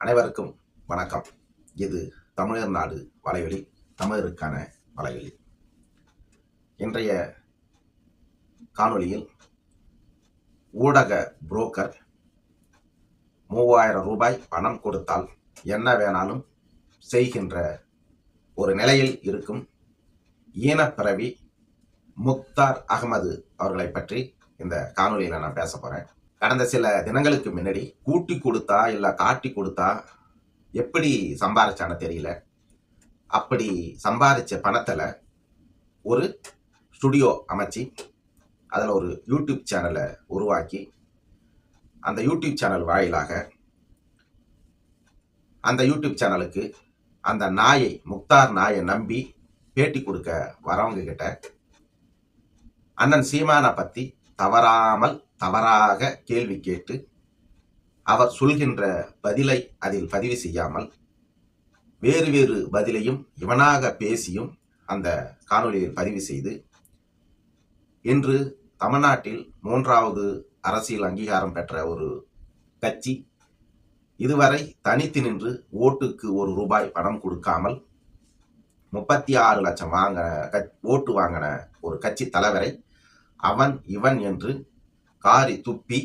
அனைவருக்கும் வணக்கம். இது தமிழர் நாடு வலைவெளி தமிழருக்கான வலைவெளி இன்றைய காணொளியில் ஊடக புரோக்கர் மூவாயிரம் ரூபாய் பணம் கொடுத்தால் என்ன வேணாலும் செய்கின்ற ஒரு நிலையில் இருக்கும் ஈனப்பிறவி முக்தார் அகமது அவர்களை பற்றி இந்த காணொலியில் நான் பேச போகிறேன் கடந்த சில தினங்களுக்கு முன்னாடி கூட்டி கொடுத்தா இல்லை காட்டி கொடுத்தா எப்படி சம்பாரிச்சான்னு தெரியல. அப்படி சம்பாதிச்ச பணத்தில் ஒரு ஸ்டுடியோ அமைச்சு அதில் ஒரு யூடியூப் சேனலை உருவாக்கி அந்த யூடியூப் சேனல் வாயிலாக அந்த யூடியூப் சேனலுக்கு அந்த நாயை முக்தார் நாயை நம்பி பேட்டி கொடுக்க வரவங்க கிட்ட அண்ணன் சீமானை பற்றி தவறாமல் தவறாக கேள்வி கேட்டு அவர் சொல்கின்ற பதிலை அதில் பதிவு செய்யாமல் வேறு வேறு பதிலையும் இவனாக பேசியும் அந்த காணொலியில் பதிவு செய்து இன்று தமிழ்நாட்டில் மூன்றாவது அரசியல் அங்கீகாரம் பெற்ற ஒரு கட்சி இதுவரை தனித்து நின்று ஓட்டுக்கு ஒரு ரூபாய் பணம் கொடுக்காமல் முப்பத்தி ஆறு லட்சம் வாங்கின ஓட்டு வாங்கின ஒரு கட்சி தலைவரை அவன் இவன் என்று காரி துப்பி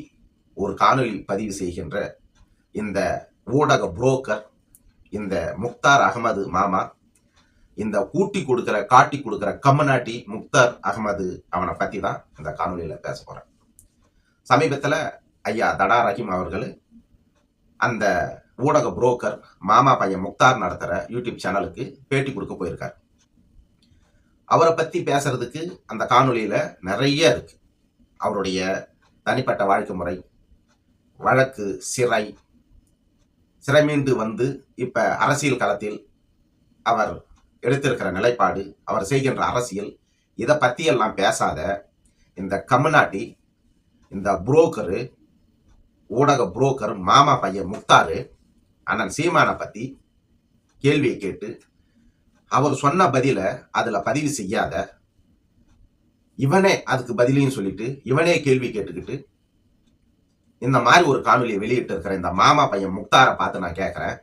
ஒரு காணொலி பதிவு செய்கின்ற இந்த ஊடக புரோக்கர் இந்த முக்தார் அகமது மாமா இந்த கூட்டி கொடுக்கிற காட்டி கொடுக்கிற கம்மநாட்டி முக்தார் அகமது அவனை பற்றி தான் இந்த காணொலியில் பேச போகிறேன் சமீபத்தில் ஐயா தடா ரஹீம் அவர்கள் அந்த ஊடக புரோக்கர் மாமா பையன் முக்தார் நடத்துகிற யூடியூப் சேனலுக்கு பேட்டி கொடுக்க போயிருக்கார். அவரை பற்றி பேசுறதுக்கு அந்த காணொலியில் நிறைய இருக்கு. அவருடைய தனிப்பட்ட வாழ்க்கை முறை. வழக்கு சிறை. சிறை மீண்டு வந்து இப்போ அரசியல் களத்தில் அவர் எடுத்திருக்கிற நிலைப்பாடு அவர் செய்கின்ற அரசியல் இதை பற்றியெல்லாம் பேசாத இந்த கம்முநாட்டி இந்த புரோக்கரு ஊடக புரோக்கர் மாமா பையன் முக்தாரு அண்ணன் சீமானை பற்றி கேள்வியை கேட்டு அவர் சொன்ன பதில அதில் பதிவு செய்யாத இவனே அதுக்கு பதிலையும் சொல்லிட்டு இவனே கேள்வி கேட்டுக்கிட்டு இந்த மாதிரி ஒரு காணொலியை வெளியிட்டு இருக்கிற இந்த மாமா பையன் முக்தாரை பார்த்து நான் கேட்குறேன்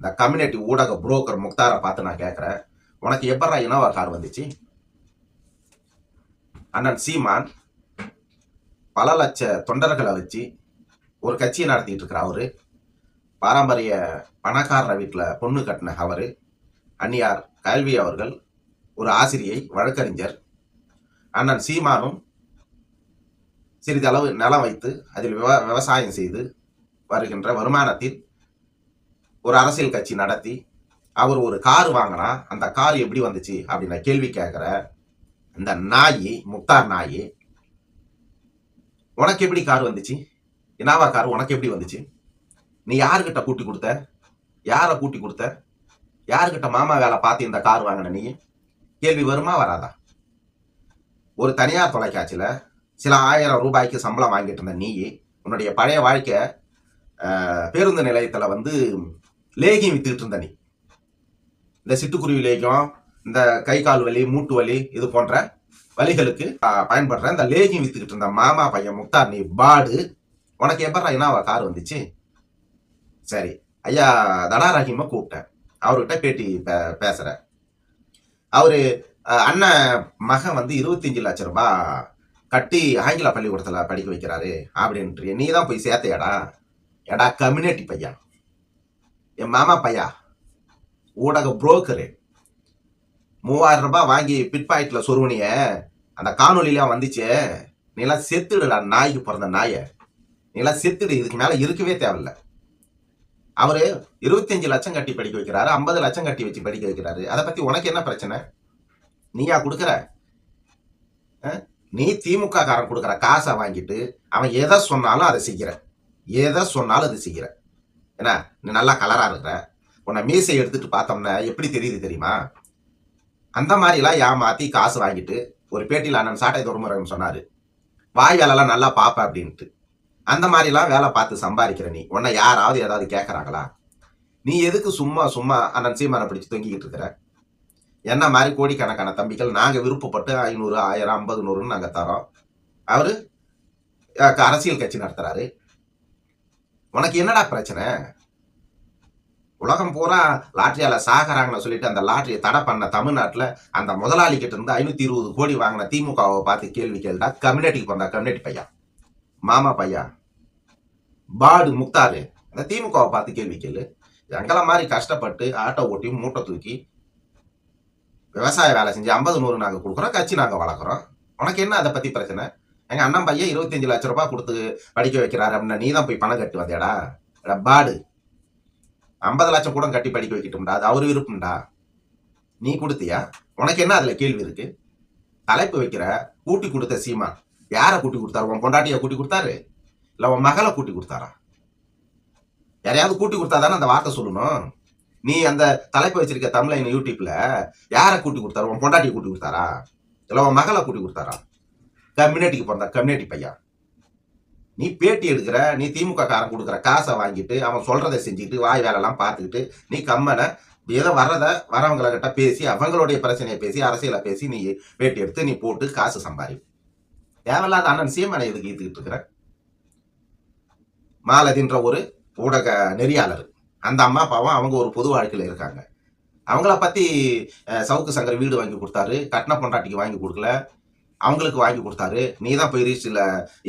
இந்த கம்யூனிட்டி ஊடக புரோக்கர் முக்தாரை பார்த்து நான் கேட்குறேன் உனக்கு எப்படா இனோவா கார் வந்துச்சு? அண்ணன் சீமான் பல லட்ச தொண்டர்களை வச்சு ஒரு கட்சியை நடத்திட்டு இருக்கிற அவரு. பாரம்பரிய பணக்காரர் வீட்டில் பொண்ணு கட்டின அவரு. அன்னியார் கல்வி அவர்கள் ஒரு ஆசிரியை வழக்கறிஞர். அண்ணன் சீமானும் சிறிதளவு நிலம் வைத்து அதில் விவ விவசாயம் செய்து வருகின்ற வருமானத்தில் ஒரு அரசியல் கட்சி நடத்தி அவர் ஒரு கார் வாங்கினா அந்த கார் எப்படி வந்துச்சு அப்படின்னு கேள்வி கேட்குற அந்த நாயி முக்தார் நாயி உனக்கு எப்படி கார் வந்துச்சு? இனாவா கார்? உனக்கு எப்படி வந்துச்சு? நீ யாருக்கிட்ட கூட்டி கொடுத்த? யாரை கூட்டி கொடுத்த? யாருக்கிட்ட மாமா வேலை பார்த்து இந்த கார் வாங்கின நீ? கேள்வி வருமா வராதா? ஒரு தனியார் தொலைக்காட்சியில் சில ஆயிரம் ரூபாய்க்கு சம்பளம் வாங்கிட்டு இருந்த நீ உன்னுடைய பழைய வாழ்க்கை பேருந்து நிலையத்தில் வந்து லேகியம் வித்துக்கிட்டு இருந்த நீ. இந்த சிட்டுக்குருவி லேகியம் இந்த கை கால் வலி மூட்டு வலி இது போன்ற வலிகளுக்கு பயன்படுற இந்த லேகியம் வித்துக்கிட்டு இருந்த மாமா பையன் முக்தார் நீ பாடு. உனக்கு எப்படா என்னவா கார் வந்துச்சு? சரி ஐயா தடா ரஹீமை கூப்பிட்டேன். அவர்கிட்ட பேட்டி பேசுகிறேன் அவரு அண்ணன் மகன் வந்து இருபத்தஞ்சு லட்சம் ரூபாய் கட்டி ஆங்கில பள்ளிக்கூடத்தில் படிக்க வைக்கிறாரு அப்படின்ட்டு நீ தான் போய் சேர்த்தையாடா? எடா கம்யூனிட்டி பையா என் மாமா பையா? ஊடக புரோக்கரு மூவாயிரம் ரூபாய் வாங்கி பிட் பாக்கெட்டில் சொருவனிய அந்த காணொலிலாம் வந்துச்சு. நீலாம் செத்துடுடா நாய்க்கு பிறந்த நாயை. நீலாம் செத்துடு இதுக்கு மேலே இருக்கவே தேவையில்ல. அவர் இருபத்தஞ்சு லட்சம் கட்டி படிக்க வைக்கிறாரு ஐம்பது லட்சம் கட்டி வச்சு படிக்க வைக்கிறாரு. அதை பற்றி உனக்கு என்ன பிரச்சனை? நீயா கொடுக்குற? நீ திமுக காரன் கொடுக்குற காசை வாங்கிட்டு அவன் எதை சொன்னாலும் அதை செய்கிற. எதை சொன்னாலும் அதை செய்கிற. ஏன்னா நீ நல்லா கலராக இருக்கிற. உன்னை மீசை எடுத்துட்டு பார்த்தோம்னா எப்படி தெரியுது தெரியுமா? அந்த மாதிரிலாம் ஏமாத்தி காசு வாங்கிட்டு ஒரு பேட்டியில் அண்ணன் சாட்டை துறைமுறை சொன்னார். வாய் வேலைலாம் நல்லா பார்ப்ப அப்படின்ட்டு. அந்த மாதிரிலாம் வேலை பார்த்து சம்பாதிக்கிற நீ. உன்னை யாராவது ஏதாவது கேட்குறாங்களா? நீ எதுக்கு சும்மா சும்மா அண்ணன் சீமானை பிடிச்சி தொங்கிக்கிட்டு இருக்கிற? என்ன மாதிரி கோடிக்கணக்கான தம்பிகள்? நாங்கள் விருப்பப்பட்டு ஐநூறு ஆயிரம் ஐம்பது நூறுன்னு நாங்கள் தரோம். அவர் அரசியல் கட்சி நடத்துகிறாரு உனக்கு என்னடா பிரச்சனை? உலகம் பூரா லாட்ரியால் சாகிறாங்கன்னு சொல்லிட்டு அந்த லாட்டரியை தடை பண்ண தமிழ்நாட்டில் அந்த முதலாளி கிட்ட இருந்து ஐநூற்றி இருபது கோடி வாங்கின திமுகவை பார்த்து கேள்வி கேள்டா கம்யூனிட்டிக்கு பிறந்த கம்யூனிட்டி பையன் மாமா பையன் பாடு முக்தாரு. அந்த திமுகவை பார்த்து கேள்வி கேளு. எங்களை மாதிரி கஷ்டப்பட்டு ஆட்டோ ஓட்டி மூட்டை தூக்கி விவசாய வேலை செஞ்சு ஐம்பது நூறு நாங்கள் கொடுக்குறோம் கட்சி நாங்கள் வளர்க்குறோம். உனக்கு என்ன அதை பற்றி பிரச்சனை? எங்கள் அண்ணன் பையன் இருபத்தஞ்சு லட்ச ரூபாய் கொடுத்து படிக்க வைக்கிறாரு அப்படின்னா நீ தான் போய் பணம் கட்டி வந்தேடா பாடு. ஐம்பது லட்சம் கூட கட்டி படிக்க வைக்கட்டும்டா அது அவர் விருப்பம்டா. நீ கொடுத்தியா? உனக்கு என்ன அதில் கேள்வி இருக்கு? தலைப்பு வைக்கிற கூட்டி கொடுத்த சீமா யாரை கூட்டி கொடுத்தாரு? உன் பொண்டாட்டியை கூட்டி கொடுத்தாரு? இல்லை உன் மகளை கூட்டி கொடுத்தாரா? யாரையாவது கூட்டி கொடுத்தா தானே அந்த வார்த்தை சொல்லணும்? நீ அந்த தலைப்பு வச்சிருக்க தமிழ் யூடியூப்ல யாரை கூட்டி கொடுத்தாரு? உன் பொண்டாட்டியை கூட்டி கொடுத்தாரா? இல்லை உன் மகளை கூட்டி கொடுத்தாரா? கம்யூனிட்டிக்கு பிறந்தா கம்யூனிட்டி பையன். நீ பேட்டி எடுக்கிற நீ திமுக காரன் கொடுக்குற காசை வாங்கிட்டு அவன் சொல்றதை செஞ்சுட்டு வாய் வேலைலாம் பார்த்துக்கிட்டு நீ கம்மனை ஏதோ வர்றத வரவங்கள கிட்ட பேசி அவங்களுடைய பிரச்சனையை பேசி அரசியலை பேசி நீ பேட்டி எடுத்து நீ போட்டு காசு சம்பாதி தேவையில்லாத அண்ணன் சீமனை எதுக்கு ஈத்துக்கிட்டு இருக்கிற? மாலதின்ற ஒரு ஊடக நெறியாளர். அந்த அம்மா அப்பாவும் அவங்க ஒரு பொது வாழ்க்கையில் இருக்காங்க. அவங்கள பற்றி சவுக்கு சங்கர் வீடு வாங்கி கொடுத்தாரு கட்டின பொண்டாட்டிக்கு வாங்கி கொடுக்கல அவங்களுக்கு வாங்கி கொடுத்தாரு. நீ தான் போய் ரீச்சில்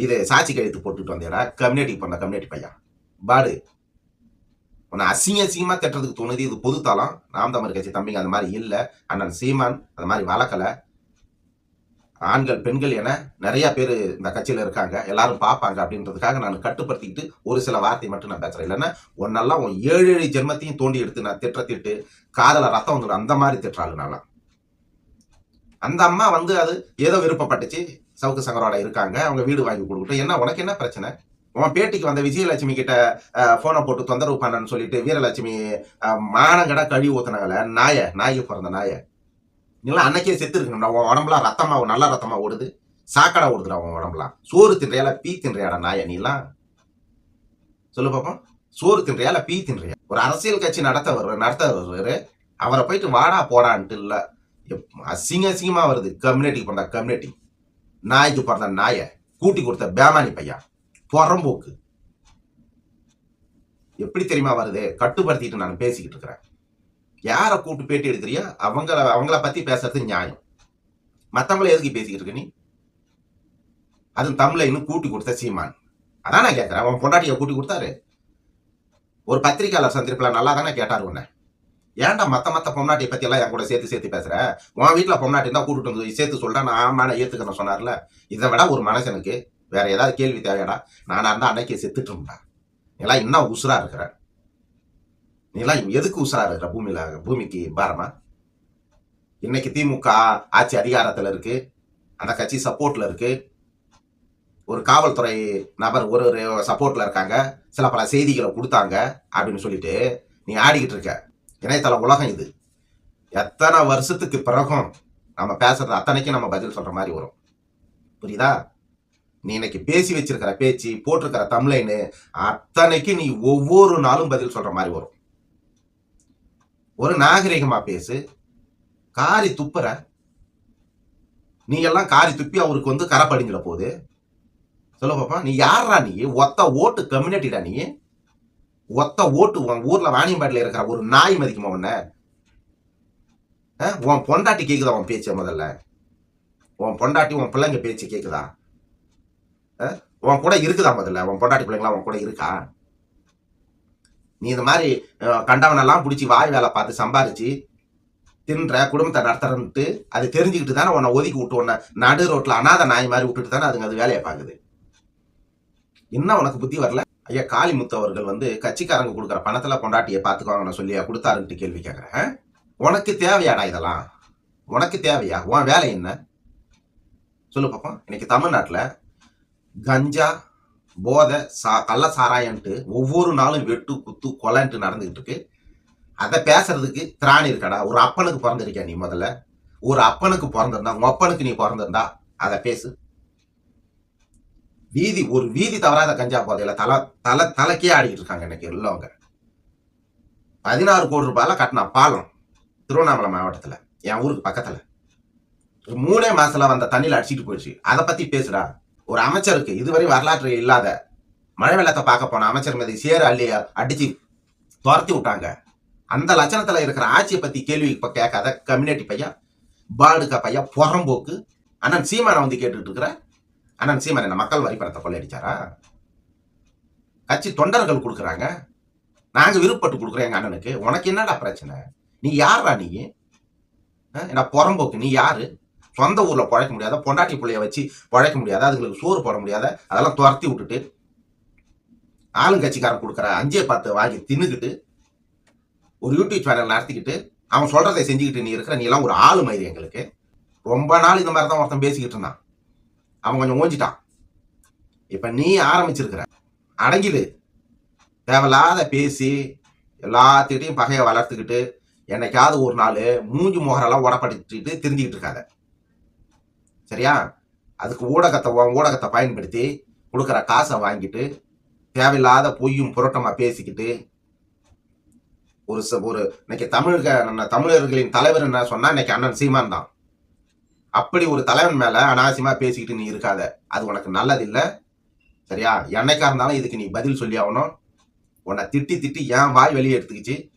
இது சாட்சி கழுத்து போட்டுட்டு வந்தியடா கம்யூனிட்டி பண்ண கம்யூனிட்டி பையன். பாடு. உன்னை அசிங்க அசிங்கமாக திட்டுறதுக்கு தோணுது இது பொதுத்தளம் நாம் தமிழ் கட்சி தம்பிங்க அந்த மாதிரி இல்லை. அண்ணன் சீமான் அந்த மாதிரி வளர்க்கல. ஆண்கள் பெண்கள் என நிறைய பேர் இந்த கட்சியில் இருக்காங்க. எல்லாரும் பார்ப்பாங்க அப்படின்றதுக்காக நான் கட்டுப்படுத்திக்கிட்டு ஒரு சில வார்த்தை மட்டும் நான் பேசுறேன். இல்லைன்னா உன்னெல்லாம் உன் ஏழு ஏழு ஜென்மத்தையும் தோண்டி எடுத்து நான் திட்ட திட்டு காதல ரத்தம் வந்துடும் அந்த மாதிரி திட்டுறாள் நான்லாம். அந்த அம்மா வந்து அது ஏதோ விருப்பப்பட்டுச்சு. சவுக்கு சங்கரோட இருக்காங்க. அவங்க வீடு வாங்கி கொடுக்கட்டும். என்ன உனக்கு என்ன பிரச்சனை? உன் பேட்டிக்கு வந்த விஜயலட்சுமி கிட்ட போனை போட்டு தொந்தரவு பண்ணன்னு சொல்லிட்டு வீரலட்சுமி மானங்கடா கழுவி ஊத்துனாங்கல்ல நாய நாய்க்கு பிறந்த நாயை. நீலாம் அன்னைக்கே செத்து இருக்கணும்டா உன் உடம்புலாம் ரத்தமா நல்ல ரத்தமா ஓடுது. சாக்கடா ஓடுதுடா உன் உடம்புலாம். சோறு தின்றையால பீ தின்றையாடா நாய நீலாம் சொல்லு பாப்போம். சோறு தின்றையால பீ தின்றையா? ஒரு அரசியல் கட்சி நடத்த வருவார் நடத்த வருவாரு அவரை போயிட்டு வாடா போடான்ட்டு இல்லை. எப்- அசிங்க அசிங்கமா வருது. கம்யூனிட்டிக்கு பிறந்த கம்யூனிட்டி நாய்க்கு பிறந்த நாயை கூட்டி கொடுத்த பேமானி பையன். புறம்போக்கு. எப்படி தெரியுமா வருது? கட்டுப்படுத்திட்டு நான் பேசிக்கிட்டு இருக்கிறேன். யாரை கூப்பிட்டு பேட்டி எடுக்கிறியோ அவங்கள அவங்கள பத்தி பேசுறது நியாயம். மற்றவங்கள எதுக்கு பேசிக்கிட்டு இருக்க நீ? அது தமிழை இன்னும் கூட்டி கொடுத்த சீமான். அதான் நான் கேட்குறேன் அவன் பொண்டாட்டியை கூட்டி கொடுத்தாரு. ஒரு பத்திரிக்கையாளர் சந்திப்பில் நல்லா தானே கேட்டார் உன்னை. ஏன்டா மற்ற மற்ற பொம்னாட்டியை பற்றி எல்லாம் என் கூட சேர்த்து சேர்த்து பேசுகிற உன் வீட்டில் பொம்னாட்டி தான் கூட்டிட்டு வந்து சேர்த்து சொல்கிறேன் நான் ஆமான ஏற்றுக்கிறேன் சொன்னார்ல. இதை விட ஒரு மனுஷனுக்கு வேற ஏதாவது கேள்வி தேவையாடா? நானா அன்னைக்கு அன்னைக்கே செத்துட்டோம்டா. எல்லாம் இன்னும் உசுராக இருக்கிறேன் நீலாம் எதுக்கு உசுராக இருக்கிற பூமியில பூமிக்கு பாரமா? இன்னைக்கு திமுக ஆட்சி அதிகாரத்தில் இருக்கு. அந்த கட்சி சப்போர்ட்ல இருக்கு. ஒரு காவல்துறை நபர் ஒரு ஒரு சப்போர்ட்ல இருக்காங்க. சில பல செய்திகளை கொடுத்தாங்க அப்படின்னு சொல்லிட்டு நீ ஆடிக்கிட்டு இருக்க. இணையதள உலகம் இது. எத்தனை வருஷத்துக்கு பிறகும் நம்ம பேசுறது அத்தனைக்கும் நம்ம பதில் சொல்ற மாதிரி வரும். புரியுதா? நீ இன்னைக்கு பேசி வச்சிருக்கிற பேச்சு போட்டிருக்கிற தமிழைன்னு அத்தனைக்கு நீ ஒவ்வொரு நாளும் பதில் சொல்ற மாதிரி வரும். ஒரு நாகரிகமா பேசு. காரி துப்புற. நீ எல்லாம் காரி துப்பி அவருக்கு வந்து கரை போது போகுது. சொல்ல பாப்பா நீ யாரா நீ? ஒத்த ஓட்டு கம்யூனிட்டிடா நீ? ஒத்த ஓட்டு உன் ஊர்ல வாணியம்பாட்டில் இருக்கிற ஒரு நாய் மதிக்குமா உன்ன? உன் பொண்டாட்டி கேக்குதா உன் பேச்ச முதல்ல? உன் பொண்டாட்டி உன் பிள்ளைங்க பேச்சு கேக்குதா? உன் கூட இருக்குதா முதல்ல? உன் பொண்டாட்டி பிள்ளைங்களா உன் கூட இருக்கா? நீ இந்த மாதிரி கண்டவனெல்லாம் பிடிச்சி வாய் வேலை பார்த்து சம்பாரிச்சு தின்ற குடும்பத்தை நடத்துறன்ட்டு அது தெரிஞ்சுக்கிட்டு தானே உன்னை ஒதுக்கி விட்டு உன்னை நடு ரோட்டில் அனாதை நாய் மாதிரி விட்டுட்டு தானே அதுங்க அது வேலையை பார்க்குது. இன்னும் உனக்கு புத்தி வரல? ஐயா காளிமுத்து அவர்கள் வந்து கட்சிக்காரங்க கொடுக்குற பணத்தில் பொண்டாட்டியை பார்த்துக்குவாங்கன்னு சொல்லி கொடுத்தாருன்ட்டு கேள்வி கேட்குறேன் உனக்கு தேவையாடா இதெல்லாம்? உனக்கு தேவையா? உன் வேலை என்ன? சொல்லு பாப்போம். இன்னைக்கு தமிழ்நாட்டில் கஞ்சா போதை சா கள்ள சாராயன்ட்டு ஒவ்வொரு நாளும் வெட்டு குத்து கொலைன்ட்டு நடந்துகிட்டு இருக்கு அதை பேசுறதுக்கு திராணி இருக்கடா? ஒரு அப்பனுக்கு பிறந்திருக்கியா நீ முதல்ல? ஒரு அப்பனுக்கு பிறந்திருந்தா உங்க அப்பனுக்கு நீ பிறந்திருந்தா? அதை பேசு. வீதி ஒரு வீதி தவறாத கஞ்சா போதையில தலை தலை தலைக்கே ஆடிக்கிட்டு இருக்காங்க இன்னைக்கு உள்ளவங்க. பதினாறு கோடி ரூபாயில கட்டின பாலம் திருவண்ணாமலை மாவட்டத்தில் என் ஊருக்கு பக்கத்தில். ஒரு மூணே மாசத்துல வந்த தண்ணியில் அடிச்சிட்டு போயிடுச்சு. அதை பத்தி பேசுடா. ஒரு அமைச்சருக்கு இதுவரை வரலாற்று இல்லாத மழை வெள்ளத்தை பார்க்க போன அமைச்சர் மீது சேறு அள்ளி அடிச்சு துரத்தி விட்டாங்க. அந்த லட்சணத்துல இருக்கிற ஆட்சியை பத்தி கேள்வி இப்ப கேட்காத கம்யூனிட்டி பையன் பாடுகா பையன் புறம்போக்கு. அண்ணன் சீமானை வந்து கேட்டுட்டு இருக்கிற அண்ணன் சீமான் என்ன மக்கள் வரி பணத்தை கொள்ளையடிச்சாரா? கட்சி தொண்டர்கள் கொடுக்குறாங்க. நாங்க விருப்பப்பட்டு கொடுக்குறோம் எங்க அண்ணனுக்கு. உனக்கு என்னடா பிரச்சனை? நீ யாரா நீ? என்ன புறம்போக்கு நீ யாரு? சொந்த ஊரில் பழைக்க முடியாத பொண்டாட்டி பிள்ளைய வச்சு பழைக்க முடியாத அதுங்களுக்கு சோறு போட முடியாத அதெல்லாம் துரத்தி விட்டுட்டு ஆளுங்கட்சிக்காரன் கொடுக்குற அஞ்சே பார்த்து வாங்கி தின்னுக்கிட்டு ஒரு யூடியூப் சேனல் நடத்திக்கிட்டு அவன் சொல்கிறதை செஞ்சுக்கிட்டு நீ இருக்கிற நீ எல்லாம் ஒரு ஆளு மாதிரி எங்களுக்கு. ரொம்ப நாள் இந்த மாதிரி தான் ஒருத்தன் பேசிக்கிட்டு இருந்தான். அவன் கொஞ்சம் ஓஞ்சிட்டான். இப்போ நீ ஆரம்பிச்சிருக்கிற அடங்கிடு. தேவையில்லாத பேசி எல்லாத்துக்கிட்டையும் பகையை வளர்த்துக்கிட்டு என்னைக்காவது ஒரு நாள் மூஞ்சி முகரெல்லாம் உடப்படுத்திட்டு தெரிஞ்சுக்கிட்டு இருக்காத. சரியா? அதுக்கு ஊடகத்தை ஊடகத்தை பயன்படுத்தி கொடுக்குற காசை வாங்கிட்டு தேவையில்லாத பொய்யும் புரட்டமாக பேசிக்கிட்டு ஒரு ச- ஒரு இன்னைக்கு தமிழக நம்ம தமிழர்களின் தலைவர் என்ன சொன்னால் இன்னைக்கு அண்ணன் சீமான் தான். அப்படி ஒரு தலைவன் மேலே அனாவசியமாக பேசிக்கிட்டு நீ இருக்காத. அது உனக்கு நல்லது இல்லை சரியா? என்னைக்கா இருந்தாலும் இதுக்கு நீ பதில் சொல்லி ஆகணும். உன்னை திட்டி திட்டி ஏன் வாய் வெளியே எடுத்துக்கிச்சு.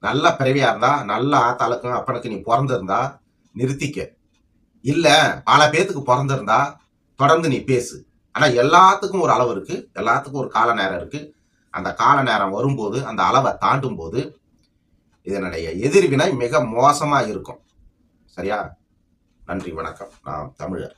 நல்ல பிறவியாக இருந்தா நல்ல ஆத்தாளுக்கும் அப்பனுக்கு நீ பிறந்திருந்தா நிறுத்திக்க. இல்ல பல பேத்துக்கு பிறந்திருந்தா தொடர்ந்து நீ பேசு. ஆனா எல்லாத்துக்கும் ஒரு அளவு இருக்கு. எல்லாத்துக்கும் ஒரு கால நேரம் இருக்கு. அந்த கால நேரம் வரும்போது அந்த அளவை தாண்டும் போது இதனுடைய எதிர்வினை மிக மோசமா இருக்கும். சரியா? நன்றி வணக்கம். நான் தமிழர்.